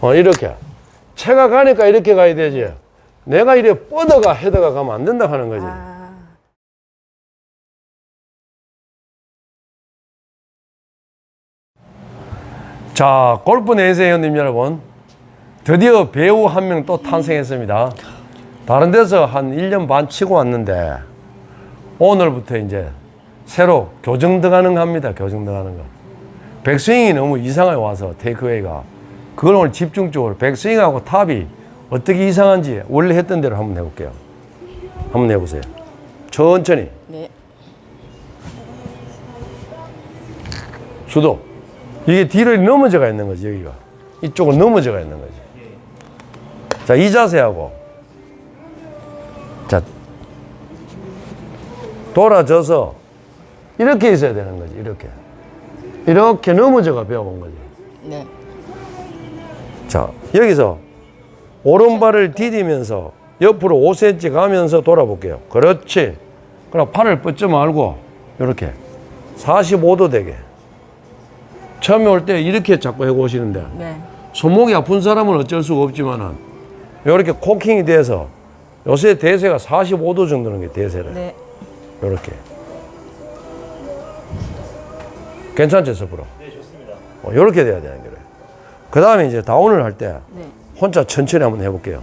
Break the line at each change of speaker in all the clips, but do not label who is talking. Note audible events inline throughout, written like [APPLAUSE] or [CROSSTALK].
어, 이렇게. 채가 가니까 이렇게 가야 되지. 내가 이래 뻗어가 헤더가 가면 안 된다 하는 거지.
아,
자, 골프 내세 회원님 여러분. 드디어 배우 한 명 또 탄생했습니다. 다른 데서 한 1년 반 치고 왔는데, 오늘부터 이제 새로 교정 들어가는 거 합니다. 교정 들어가는 거. 백스윙이 너무 이상하게 와서 테이크웨이가. 그걸 오늘 집중적으로 백스윙하고 탑이 어떻게 이상한지 원래 했던 대로 한번 해볼게요. 한번 해보세요. 천천히.
네.
수도. 이게 뒤로 넘어져가 있는 거지, 여기가. 이쪽으로 넘어져가 있는 거지. 자, 이 자세하고. 자, 돌아져서 이렇게 있어야 되는 거지, 이렇게. 이렇게 넘어져가 배워본 거지.
네.
자, 여기서 오른발을 디디면서 옆으로 5cm 가면서 돌아볼게요. 그렇지. 그럼 팔을 뻗지 말고, 이렇게. 45도 되게. 처음에 올 때 이렇게 자꾸 해보시는데,
네.
손목이 아픈 사람은 어쩔 수가 없지만은, 이렇게 코킹이 돼서, 요새 대세가 45도 정도는 게 대세래.
네.
이렇게. 괜찮죠, 서프로? 네, 좋습니다. 어, 이렇게 돼야 되는 거래. 그 다음에 이제 다운을 할 때,
네.
혼자 천천히 한번 해볼게요.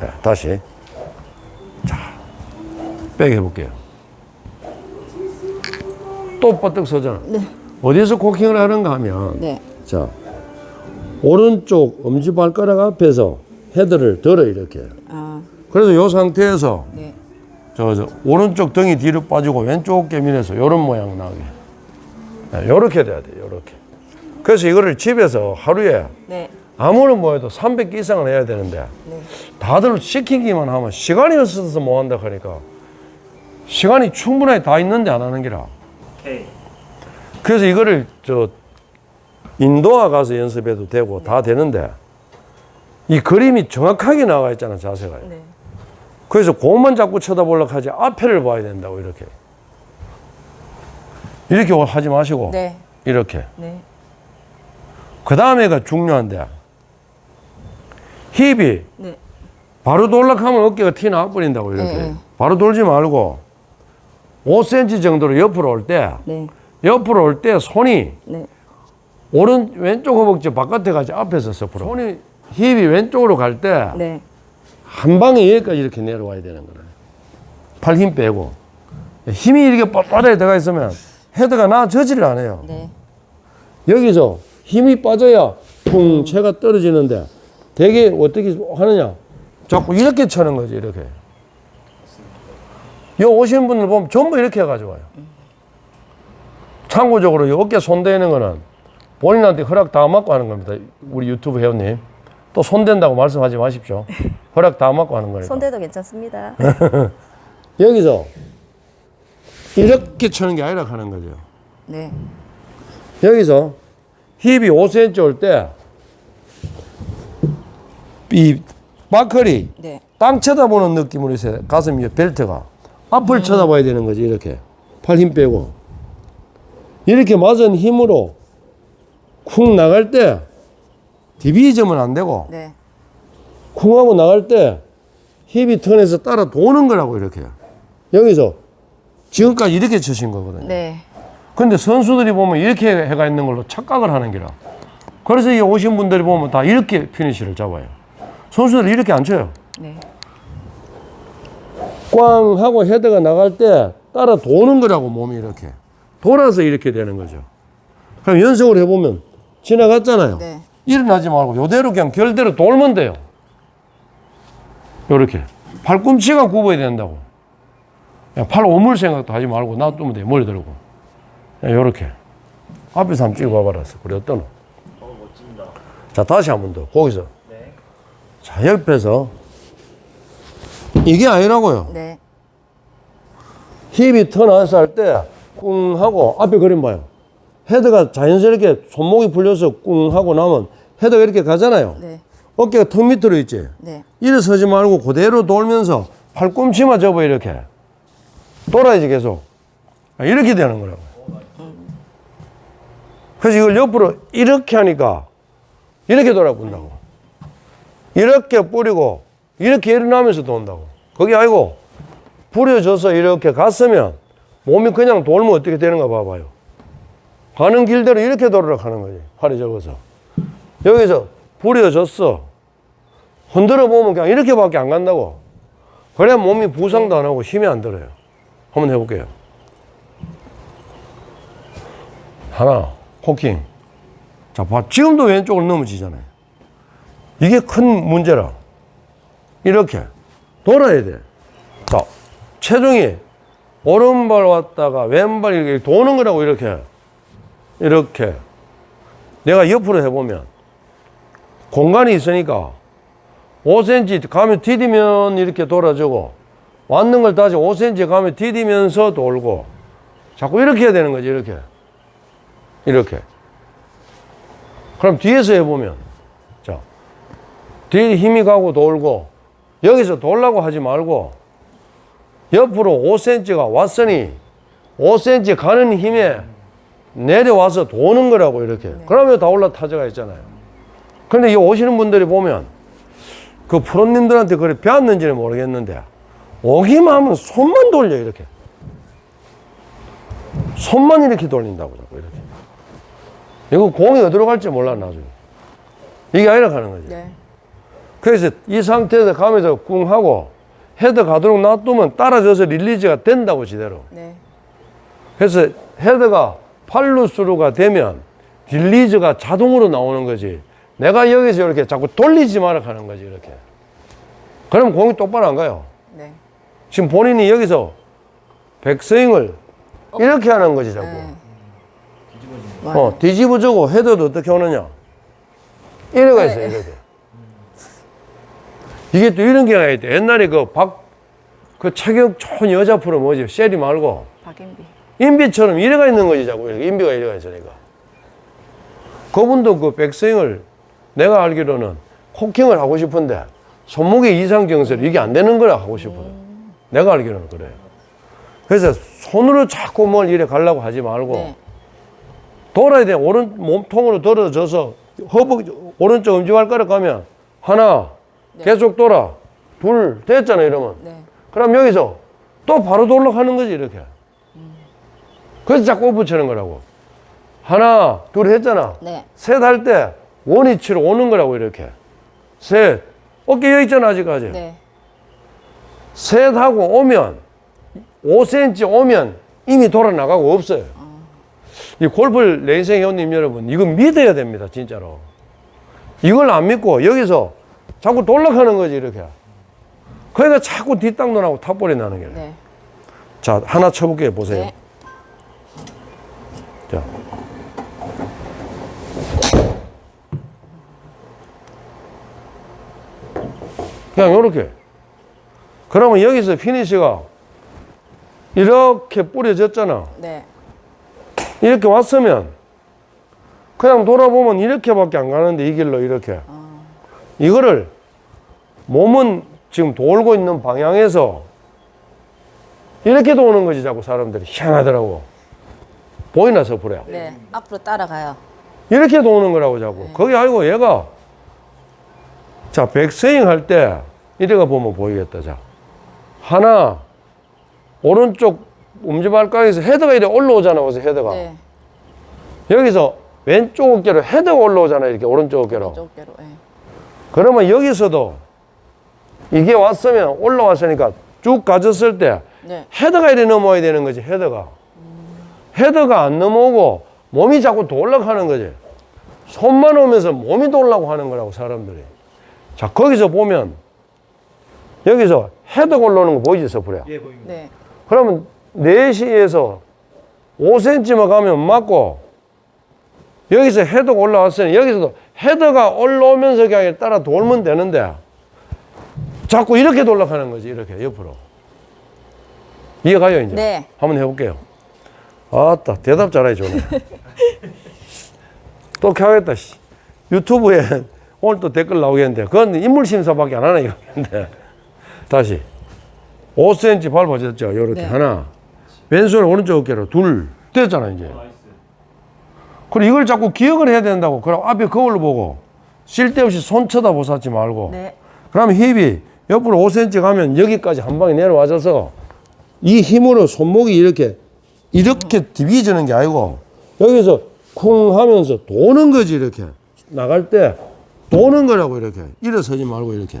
네, 다시. 자, 백 해볼게요. 또 뻗떡 서잖아.
네.
어디서 코킹을 하는가 하면,
네.
자, 오른쪽 엄지발가락 앞에서 헤드를 들어, 이렇게.
아,
그래서 이 상태에서
네.
저, 저 오른쪽 등이 뒤로 빠지고 왼쪽 어깨 밀에서 이런 모양 나게. 이렇게 돼야 돼, 이렇게. 그래서 이거를 집에서 하루에
네.
아무리 뭐해도 300개 이상을 해야 되는데
네.
다들 시키기만 하면 시간이 없어서 못 한다 하니까 시간이 충분하게 다 있는데 안 하는 기라. 그래서 이거를 저 인도화 가서 연습해도 되고 다 되는데 이 그림이 정확하게 나와 있잖아 자세가.
네.
그래서 공만 자꾸 쳐다보려고 하지 앞에를 봐야 된다고 이렇게. 이렇게 하지 마시고
네.
이렇게.
네.
그 다음에가 중요한데 힙이
네.
바로 돌락하면 어깨가 티 나버린다고 이렇게.
네, 네.
바로 돌지 말고 5cm 정도로 옆으로 올때
네.
옆으로 올 때 손이
네.
오른 왼쪽 허벅지 바깥에 가지 앞에서 서프로 손이 힙이 왼쪽으로 갈 때한
네.
방에 여기까지 이렇게 내려와야 되는 거예요. 팔 힘 빼고 힘이 이렇게 빳빳하게 들어가 있으면 헤드가 나아지지를 않아요.
네.
여기서 힘이 빠져야 쿵 채가 떨어지는데 되게 어떻게 하느냐? 자꾸 이렇게 쳐는 거지 이렇게. 여 오시는 분들 보면 전부 이렇게 해가지고 와요. 참고적으로 이 어깨 손대는 거는 본인한테 허락 다 받고 하는 겁니다. 우리 유튜브 회원님. 또 손댄다고 말씀하지 마십시오. [LAUGHS] 허락 다 받고 하는 거니까.
손대도 괜찮습니다. [LAUGHS]
여기서 이렇게 쳐는 게 아니라 하는 거죠
네.
여기서 힙이 5cm 올 때 이 바클이
네.
땅 쳐다보는 느낌으로 있어요. 가슴 이 벨트가 앞을 쳐다봐야 되는 거지 이렇게 팔 힘 빼고 이렇게 맞은 힘으로 쿵 나갈 때 디비점은 안 되고
네.
쿵 하고 나갈 때 힙이 턴에서 따라 도는 거라고 이렇게 여기서 지금까지 이렇게 치신 거거든요.
네.
근데 선수들이 보면 이렇게 해가 있는 걸로 착각을 하는 기라. 그래서 이 오신 분들이 보면 다 이렇게 피니시를 잡아요. 선수들이 이렇게 안 쳐요.
네.
꽝 하고 헤드가 나갈 때 따라 도는 거라고 몸이 이렇게. 돌아서 이렇게 되는 거죠. 그럼 연습을 해보면 지나갔잖아요.
네.
일어나지 말고 요대로 그냥 결대로 돌면 돼요. 요렇게. 팔꿈치가 굽어야 된다고. 그냥 팔 오물 생각도 하지 말고 놔두면 돼요. 머리 들고. 그냥 요렇게. 앞에서 한번 찍어봐봐라. 그래, 어떠노?
어, 멋집니다.
자, 다시 한 번 더. 거기서. 자, 옆에서. 이게 아니라고요.
네.
힙이 턴안서 할 때, 꿍 하고, 앞에 그림 봐요. 헤드가 자연스럽게 손목이 풀려서 꿍 하고 나면 헤드가 이렇게 가잖아요.
네.
어깨가 턱 밑으로 있지.
네.
일어서지 말고 그대로 돌면서 팔꿈치만 접어 이렇게. 돌아야지 계속. 이렇게 되는 거라고. 그래서 이걸 옆으로 이렇게 하니까 이렇게 돌아본다고. 이렇게 뿌리고 이렇게 일어나면서 돈다고. 그게 아니고 부려져서 이렇게 갔으면 몸이 그냥 돌면 어떻게 되는가 봐봐요. 가는 길대로 이렇게 돌아가는 거지. 팔이 접어서. 여기서 부려졌어. 흔들어 보면 그냥 이렇게밖에 안 간다고. 그래야 몸이 부상도 안 하고 힘이 안 들어요. 한번 해볼게요. 하나, 코킹. 자, 봐. 지금도 왼쪽으로 넘어지잖아요. 이게 큰 문제라. 이렇게 돌아야 돼. 자, 체중이 오른발 왔다가 왼발 이렇게 도는 거라고 이렇게. 이렇게. 내가 옆으로 해보면 공간이 있으니까 5cm 가면 디디면 이렇게 돌아주고 왔는 걸 다시 5cm 가면 디디면서 돌고 자꾸 이렇게 해야 되는 거지 이렇게. 이렇게. 그럼 뒤에서 해보면 자 뒤에 힘이 가고 돌고 여기서 돌라고 하지 말고 옆으로 5cm가 왔으니 5cm 가는 힘에 내려와서 도는 거라고 이렇게. 그러면 다 올라타져가 있잖아요. 근데 이 오시는 분들이 보면 그 프로님들한테 그래 배웠는지는 모르겠는데 오기만 하면 손만 돌려 이렇게 손만 이렇게 돌린다고 자꾸 이렇게 이거 공이 어디로 갈지 몰라 나중에 이게 아니라 가는 거지
네.
그래서 이 상태에서 가면서 꿍 하고 헤드 가도록 놔두면 따라져서 릴리즈가 된다고 지대로
네.
그래서 헤드가 팔루스루가 되면 릴리즈가 자동으로 나오는 거지. 내가 여기서 이렇게 자꾸 돌리지 마라 하는 거지, 이렇게. 그럼 공이 똑바로 안 가요.
네.
지금 본인이 여기서 백스윙을 이렇게 하는 거지, 자꾸.
네.
어, 뒤집어주고 헤드도 어떻게 오느냐. 이래가 있어,
네.
이렇게. 이게 또 이런 경우가 있대. 옛날에 그 박, 그 체격 좋은 여자 프로 뭐지? 쉐리 말고.
박인비.
인비처럼 이래가 있는 거지 자꾸 인비가 이래가 있으니까 그분도 그 백스윙을 내가 알기로는 코킹을 하고 싶은데 손목의 이상 경설 이게 안 되는 거라 하고 싶어요 내가 알기로는 그래요 그래서 손으로 자꾸 뭘 이래 가려고 하지 말고
네.
돌아야 돼 오른 몸통으로 들어져서 허벅 오른쪽 엄지발가락 가면 하나 계속 돌아 둘 됐잖아 이러면
네.
그럼 여기서 또 바로 돌아가는 거지 이렇게. 그래서 자꾸 붙이는 거라고. 하나, 둘 했잖아.
네.
셋할 때 원위치로 오는 거라고 이렇게. 셋. 어깨 여기 있잖아 아직까지.
네.
셋 하고 오면 5cm 오면 이미 돌아 나가고 없어요. 이 골프 레이싱 회원님 여러분 이거 믿어야 됩니다 진짜로. 이걸 안 믿고 여기서 자꾸 돌아가는 거지 이렇게. 그러니까 자꾸 뒷땅도 나고 탑볼이 나는 게.
네.
자, 하나 쳐볼게요. 보세요.
네.
자. 그냥 요렇게. 그러면 여기서 피니시가 이렇게 뿌려졌잖아.
네.
이렇게 왔으면 그냥 돌아보면 이렇게밖에 안 가는데 이 길로 이렇게. 이거를 몸은 지금 돌고 있는 방향에서 이렇게 도는 거지 자꾸 사람들이 희한하더라고. 보이나 서프레
네. 앞으로 따라가요.
이렇게 도는 거라고 자꾸. 거기 아니고 얘가 자 백스윙 할 때 이래가 보면 보이겠다. 자 하나 오른쪽 엄지발가락에서 헤드가 이래 올라오잖아. 그래서 헤드가
네.
여기서 왼쪽 어깨로 헤드가 올라오잖아. 이렇게 오른쪽 어깨로.
쪽대로. 네.
그러면 여기서도 이게 왔으면 올라왔으니까 쭉 가졌을 때
네.
헤드가 이래 넘어야 되는 거지 헤드가 헤드가 안 넘어오고 몸이 자꾸 돌아가는 거지 손만 오면서 몸이 돌라고 하는 거라고 사람들이 자 거기서 보면 여기서 헤드가 올라오는 거 보이지 서프레
네.
그러면 4시에서 5cm만 가면 맞고 여기서 헤드가 올라왔으니 여기서도 헤드가 올라오면서 그냥 따라 돌면 되는데 자꾸 이렇게 돌아가는 거지 이렇게 옆으로 이해가요 이제?
네.
한번 해볼게요 아따 대답 잘해 주네 [LAUGHS] 또 켜야겠다 씨. 유튜브에 [LAUGHS] 오늘 또 댓글 나오겠는데 그건 인물 심사밖에 안 하나 이거는데 다시. 5cm 밟아졌죠. 이렇게
네.
하나. 왼손 오른쪽 어깨로 둘. 됐잖아 이제. 그리고 이걸 자꾸 기억을 해야 된다고. 그럼 앞에 거울로 보고. 쓸데없이 손 쳐다보지 말고.
네.
그러면 힙이 옆으로 5cm 가면 여기까지 한 방에 내려와줘서 이 힘으로 손목이 이렇게 이렇게 디비지는 게 아니고 여기서 쿵 하면서 도는 거지 이렇게. 나갈 때 도는 거라고 이렇게. 일어서지 말고 이렇게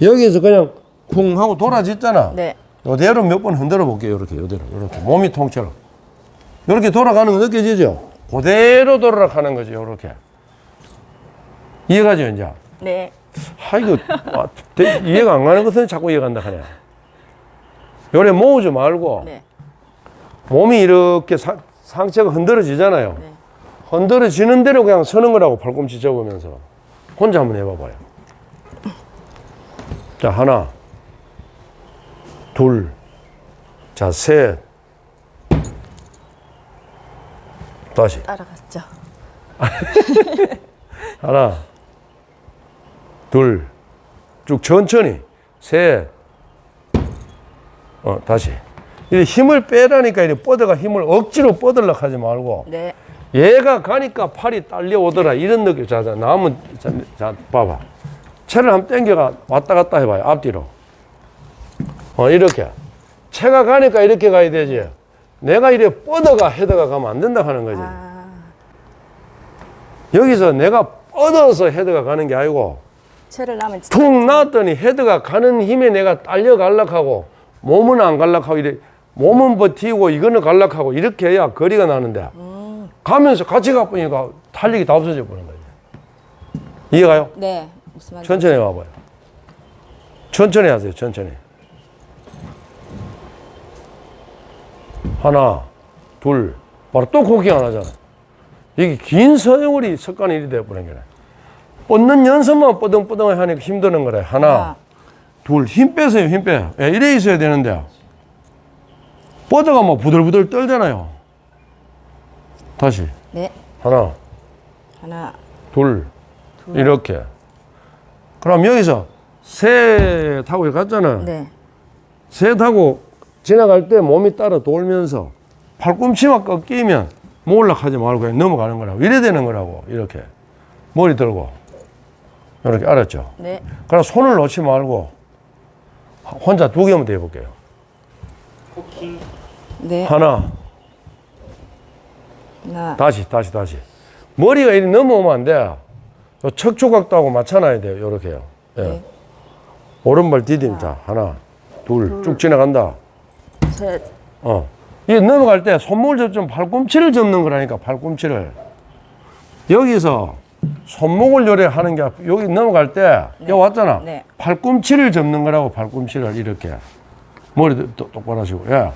여기서 그냥 쿵 하고 돌아졌잖아
네.
요대로 몇 번 흔들어 볼게요 이렇게 요대로 이렇게 몸이 통째로 이렇게 돌아가는 거 느껴지죠 그대로 돌아가는 거지 이렇게 이해가죠 이제
네.
아 이거 아, 대- 이해가 안 가는 것은 자꾸 이해간다 하네. 요래 모으지 말고
네.
몸이 이렇게 상, 상체가 흔들어지잖아요.
네.
흔들어지는 대로 그냥 서는 거라고 팔꿈치 접으면서 혼자 한번 해봐봐요. 자 하나, 둘, 자 셋, 다시
따라갔죠. [LAUGHS]
하나, 둘, 쭉 천천히, 셋, 어, 다시. 이 힘을 빼라니까 이렇게 뻗어가 힘을 억지로 뻗으려고 하지 말고
네.
얘가 가니까 팔이 딸려오더라 이런 느낌. 자, 자, 나무, 자, 자, 봐봐. 채를 한번 당겨가 왔다 갔다 해봐요. 앞뒤로. 어, 이렇게. 채가 가니까 이렇게 가야 되지. 내가 이래 뻗어가 헤드가 가면 안 된다 하는 거지.
아,
여기서 내가 뻗어서 헤드가 가는 게 아니고
채를 나면
툭 놨더니 헤드가 가는 힘에 내가 딸려 갈락하고 몸은 안 갈락하고 이래 몸은 버티고 이거는 갈락하고 이렇게 해야 거리가 나는데 가면서 같이 가보니까 탄력이 다 없어져 버는 거지 이해가요?
네. 말인지.
천천히 와봐요. 천천히 하세요 천천히. 하나 둘. 바로 또 코킹 안 하잖아 이게 긴 서영월이 습관이 이리 돼버린 거네. 뻗는 연습만 뻗응뻗응 하니까 힘드는 거래. 하나
하나.
둘. 힘 빼세요 힘 빼. 예, 이래 있어야 되는데 뻗어가 막 부들부들 떨잖아요. 다시.
네.
하나.
하나.
둘, 이렇게 그럼 여기서 셋 하고 갔잖아
네.
셋 하고 지나갈 때 몸이 따라 돌면서 팔꿈치만 꺾이면 몰락하지 말고 그냥 넘어가는 거라고 이래 되는 거라고 이렇게 머리 들고 이렇게 알았죠?
네.
그럼 손을 놓지 말고 혼자 두 개만 더 해볼게요.
네.
하나,
하나.
다시, 다시, 다시. 머리가 이리 넘어오면 안 돼. 요 척추각도 하고 맞춰놔야 돼요. 요렇게요. 예.
네.
오른발 디딤. 자, 하나, 둘, 쭉 지나간다.
셋.
어. 이게 넘어갈 때 손목을 접좀 팔꿈치를 접는 거라니까, 팔꿈치를. 여기서 손목을 요래 하는 게 아니고 여기 넘어갈 때, 여기 왔잖아.
네.
팔꿈치를 접는 거라고, 팔꿈치를 이렇게. 머리 도 똑바로 하시고, 예.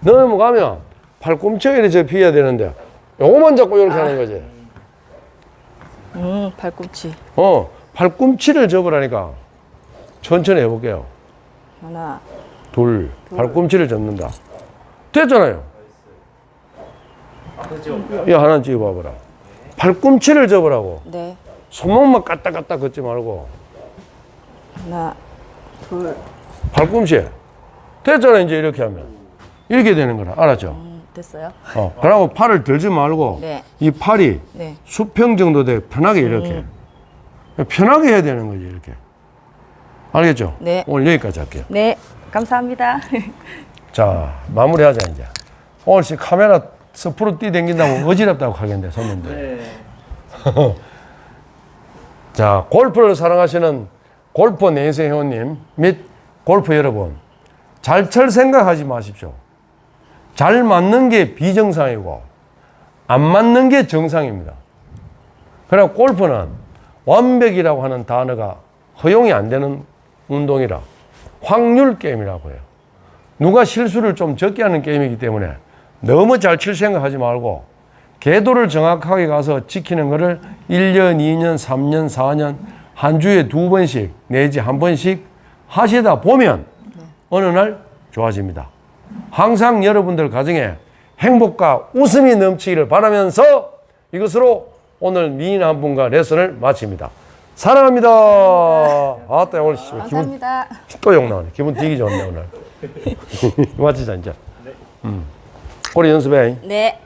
넘어가면 팔꿈치가 이렇게 접혀야 되는데, 요거만 잡고 이렇게 하는 거지.
음, 팔꿈치.
어, 팔꿈치를 접으라니까. 천천히 해볼게요.
하나.
둘, 팔꿈치를 접는다. 됐잖아요. 이 하나 찍어봐봐라. 팔꿈치를 접으라고.
네.
손목만 까딱 까딱 걷지 말고
하나. 둘.
팔꿈치. 됐잖아 이제 이렇게 하면 이렇게 되는 거라 알았죠?
음, 됐어요?
어, 그러고 팔을 들지 말고
네.
이 팔이
네.
수평 정도 돼 편하게 이렇게 편하게 해야 되는 거지 이렇게 알겠죠?
네.
오늘 여기까지 할게요.
네. 감사합니다. [LAUGHS]
자 마무리하자 이제 오늘 씨 카메라 스프로 뛰댕긴다고 어지럽다고 하겠는데 손님들 [LAUGHS] 자 골프를 사랑하시는 골프 내세 회원님 및 골프 여러분 잘칠 생각하지 마십시오 잘 맞는 게 비정상이고 안 맞는 게 정상입니다. 그리고 골프는 완벽이라고 하는 단어가 허용이 안 되는 운동이라 확률 게임이라고 해요. 누가 실수를 좀 적게 하는 게임이기 때문에 너무 잘 칠 생각하지 말고 궤도를 정확하게 가서 지키는 것을 1년, 2년, 3년, 4년 한 주에 두 번씩 내지 한 번씩 하시다 보면 어느 날 좋아집니다. 항상 여러분들 가정에 행복과 웃음이 넘치기를 바라면서 이것으로 오늘 미인 한 분과 레슨을 마칩니다. 사랑합니다. 아따 오늘 기분
감사합니다.
또 욕 나오네. 기분 되게 좋네 오늘. [LAUGHS] [LAUGHS] 마치자 이제. 음. 우리 연습해.
네.